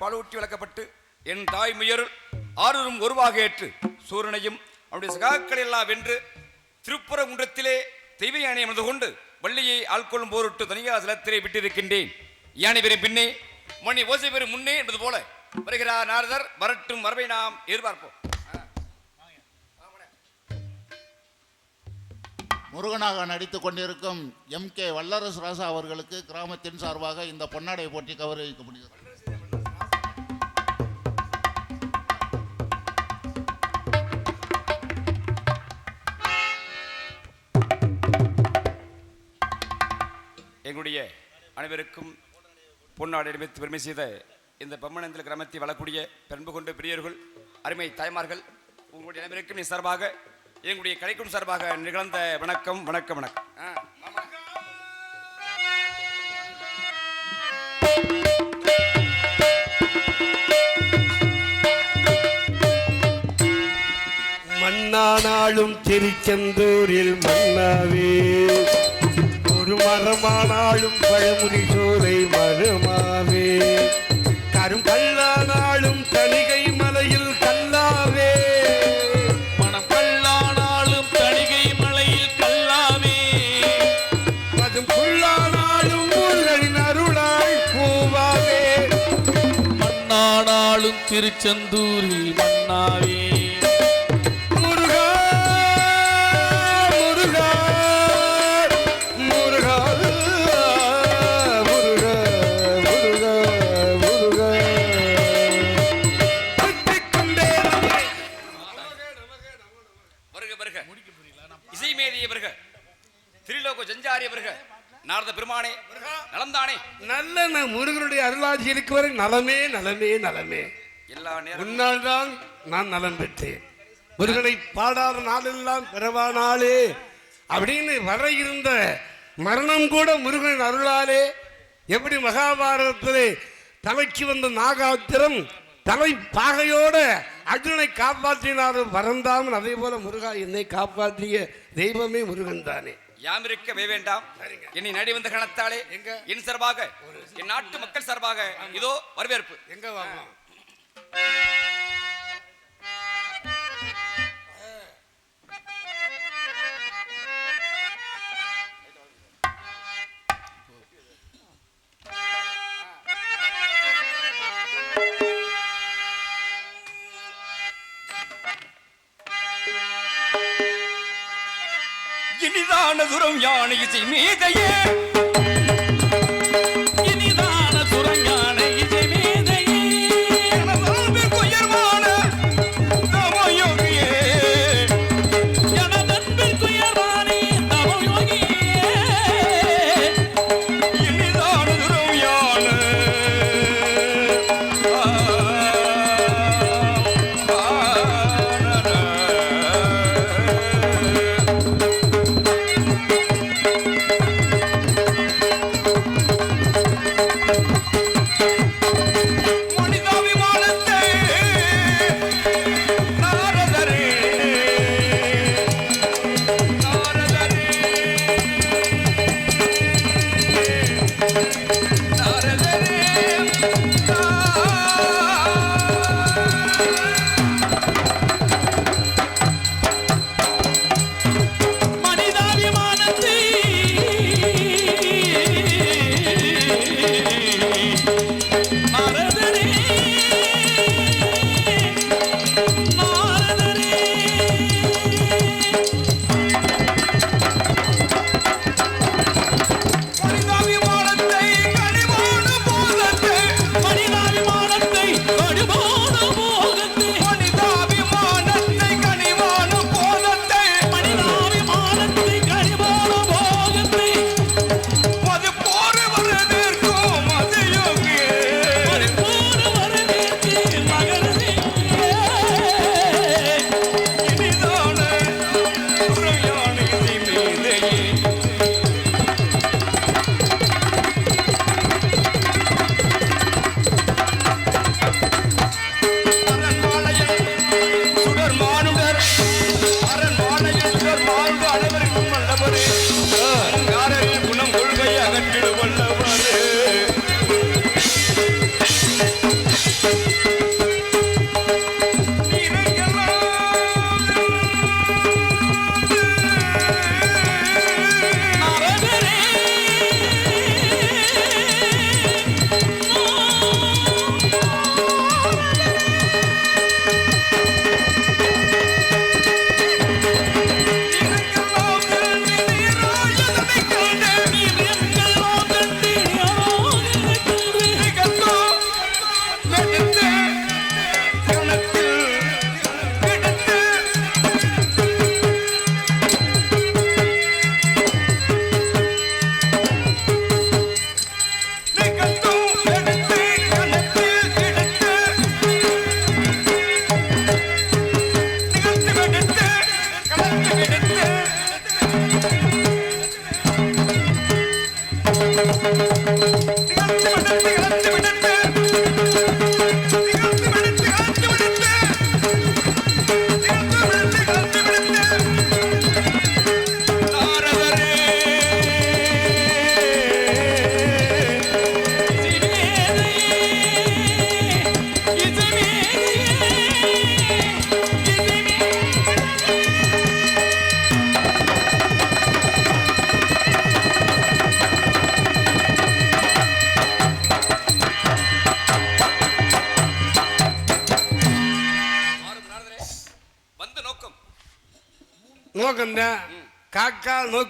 பாலூட்டி வளர்க்கப்பட்டு என் தாய் முயருள் ஆறும் ஒருவாக ஏற்று சூரனையும் அவனுடைய சகாக்கள் எல்லாம் வென்று திருப்புறங்குன்றத்திலே தெய்வ யானை அமர்ந்து கொண்டு வள்ளியை ஆள்கொள்ளும் போரிட்டு தனியார் சிலத்திரை விட்டிருக்கின்றேன். யானை பெறும் பின்னே மணி ஓசை பெறும் முன்னே என்பது போல வருகிறார் நாரதர் வரட்டும் வரவை நாம் எதிர்பார்ப்போம். முருகனாக நடித்துக் கொண்டிருக்கும் எம் கே வல்லரசு ராசா அவர்களுக்கு கிராமத்தின் சார்பாக இந்த பொன்னாடை போட்டி கௌரவிக்கப்படுகிறது. எங்களுடைய அனைவருக்கும் பொன்னாடு அணிவித்து பெருமை செய்த இந்த பம்மனந்தில் கிராமத்தை வளக்கூடிய பெரும்பு கொண்ட பெரியவர்கள் அருமை தாய்மார்கள் உங்களுடைய அனைவருக்கும் என் சார்பாக எங்களுடைய கலைக்கும் சார்பாக நிகழ்ந்த வணக்கம் வணக்கம் வணக்கம் ஆ, ஆமா. திருச்செந்தூரில் மன்னாவே ஒரு மரமானாலும் பழமுடி சோலை மரமாவே கரும் கல்லானாலும் தணிகை மலையில் கல்லாவே. மனம் கல்லானாலும் தணிகை மலையில் கல்லாவே. அதும் புல்லானாலும் முருகனின் அருளாய் பூவாவே. மண்ணானாலும் திருச்செந்தூரில் இசை மேதிய வருக திரிலோக ஜஞ்சாரிய வருக நாரத பெருமானே நலம்தானே? நல்ல முருகனுடைய அருளாட்சி இருக்கு வரை நலமே நலமே நலமே. எல்லா நேரம் உன்னால் தான் நான் நலம் பெற்றேன். முருகனை பாடாத நாளெல்லாம் பிறவா நாளே அப்படின்னு வர இருந்த மரணம் கூட முருகனின் அருளாலே எப்படி மகாபாரதத்திலே தலைக்கு வந்த நாகாத்திரம் தலை பாகையோட அர்ஜுனை காப்பாற்றினார் பரந்தாமன் அதே போல முருகா என்னை காப்பாற்றிய தெய்வமே முருகன் தானே. யாம் இருக்கவே வேண்டாம். என்னை நடி வந்த கணத்தாலே எங்க? என் சார்பாக என் நாட்டு மக்கள் சார்பாக இதோ வரவேற்பு. எங்க வாங்கலாம் இனிதான துரம் யானை இசை மீதையே. என்று அனைவரும்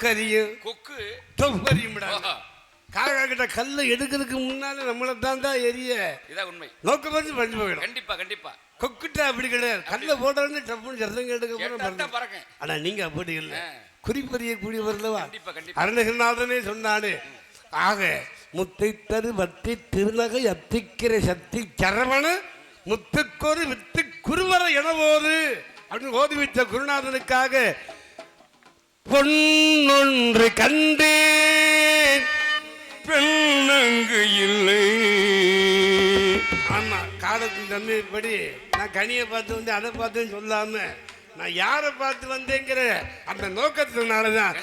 காக்கா நோக்கறியும் கொக்கு. தொப்பறியும் ஓஹோ, காக்கா கிட்ட கல்லை எடுக்கிறதுக்கு முன்னால நம்மளை தான் தான் எரிய. இதான் உண்மை. நோக்கம் வந்து பறிஞ்சு போயிடும். கண்டிப்பா கண்டிப்பா. கொக்கிட்ட அப்படி கிடையாது. கல்லை போடுறது டப்புன்னு சத்தம் எடுக்க ஆனா நீங்க அப்படி இல்லை. கண்டிப்பா, கண்டிப்பா. அருணகிரிநாதனே சொன்னானு ஆக முத்தை தரு வத்தி திருநகை அத்திக்கிற சக்தி சரவண முத்துக்கொரு வித்து குருவர எனவோது. அப்படின்னு ஓதி வைத்த குருநாதனுக்காக பொன்னொன்று கண்டேன். பெண்ணங்கு இல்லை. ஆமா காலத்தின் தன்மைப்படி நான் கனியை பார்த்து வந்து அதை பார்த்துன்னு சொல்லாம நான் யாரை பார்த்து வந்தேங்கிற அந்த நோக்கத்தினாலதான்.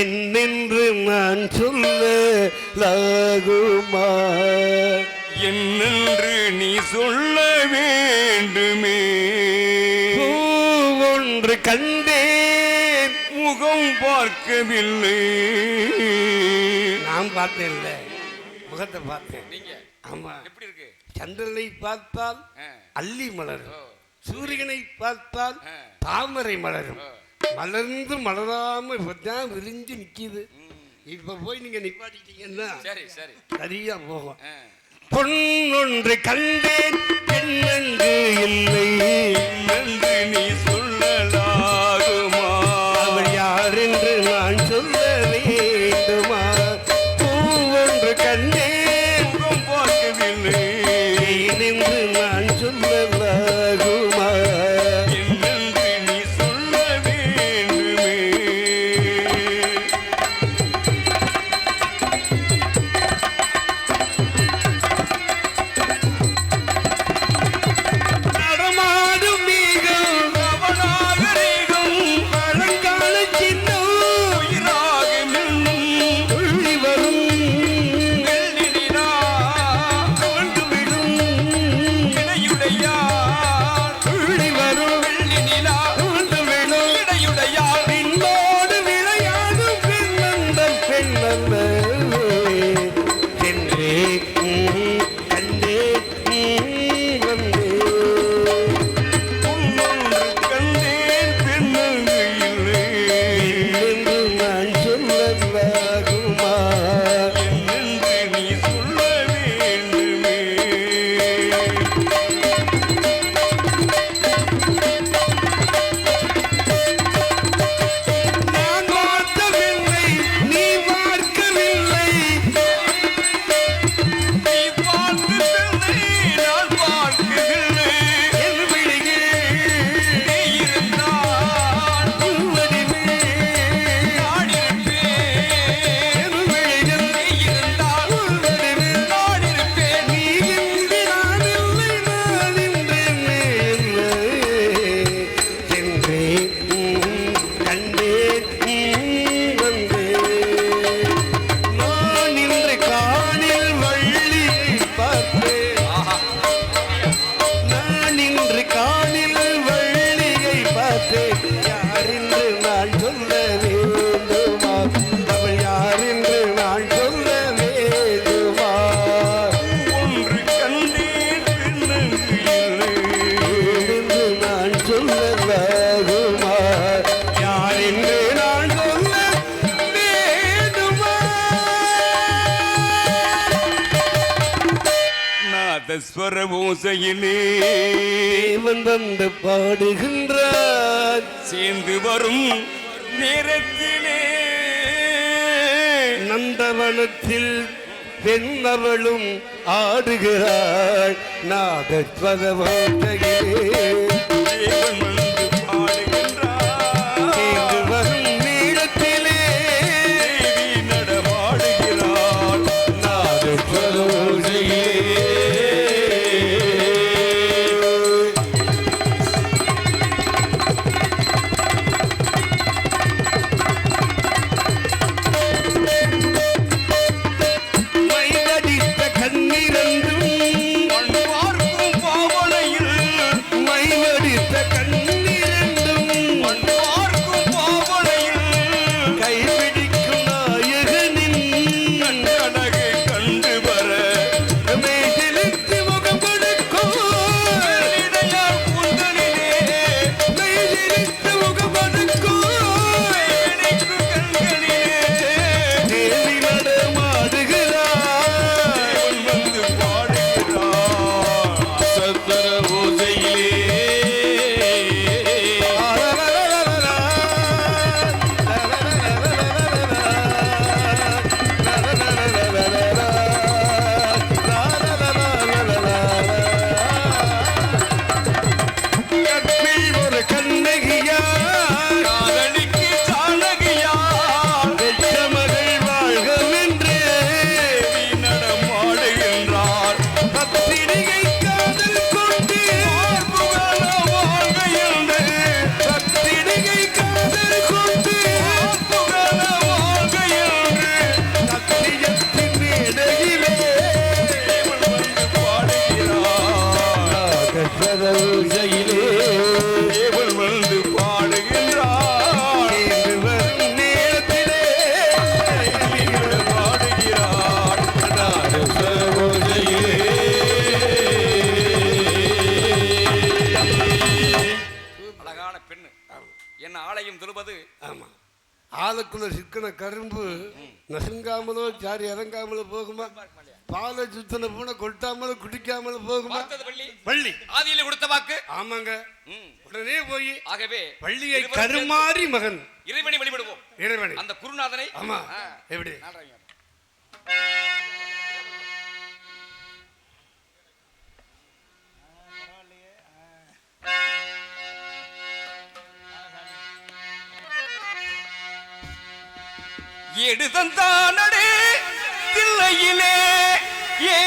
என்னென்று நான் சொல்ல லாகுமா? என்னென்று நீ சொல்ல வேண்டுமே? ஒன்று கண்டேன் முகம் பார்க்கவில்லை. நான் பார்த்தேன் இல்ல. முகத்தை பார்த்தேன். நீங்க? ஆமா. எப்படி இருக்கு? சந்திரனை பார்த்தால். அல்லி மலரும். சூரியனை பார்த்தால். தாமரை மலரும். மலர்ந்து மலராம இப்பதான் விரிஞ்சு நிக்குது. இப்ப போய் நீங்க நிப்பாட்டிட்டீங்கன்னா சரி சரி. சரியா போகும். பொன்னொன்று கண்டேன் பெண்ணங்கு இல்லை. என்று நீ சொல்லலாகுமா? யார் என்று நான் சொல்ல நாதஸ்வர ஓசையிலே தேவன் வந்து பாடுகின்றார். சேர்ந்து வரும் நேரத்திலே. நந்தவனத்தில் பெண்ணவளும் ஆடுகிறாள். நாதஸ்வரவாசையிலே தேவன் நசுங்காமலோ சாரி இறங்காமலோ போகுமா? பால சுத்தன பூனை கொட்டாமல குடிக்காமல போகுமா? பள்ளி. ஆதியில கொடுத்த வாக்கு. ஆமாங்க. உடனே போய் ஆகவே பள்ளியை கருமாறி மகன். இறைவனை வழிபடுவோம். இறைவனை. அந்த குருநாதனை. ஆமா. எப்படி? எடுதந்தானடே தில்லையிலே ஏ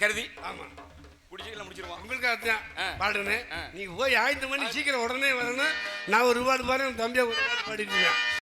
கருதி. ஆமா. குடிச்சிக்கலாம் முடிச்சிருவோம் உங்களுக்கு அதுதான். பாடுறேன்னு நீ போய் ஆயத்தம் பண்ணி சீக்கிரம் உடனே வரணும். நான் ஒரு பாடு பாரு தம்பியை ஒரு பாடு பாடிட்டு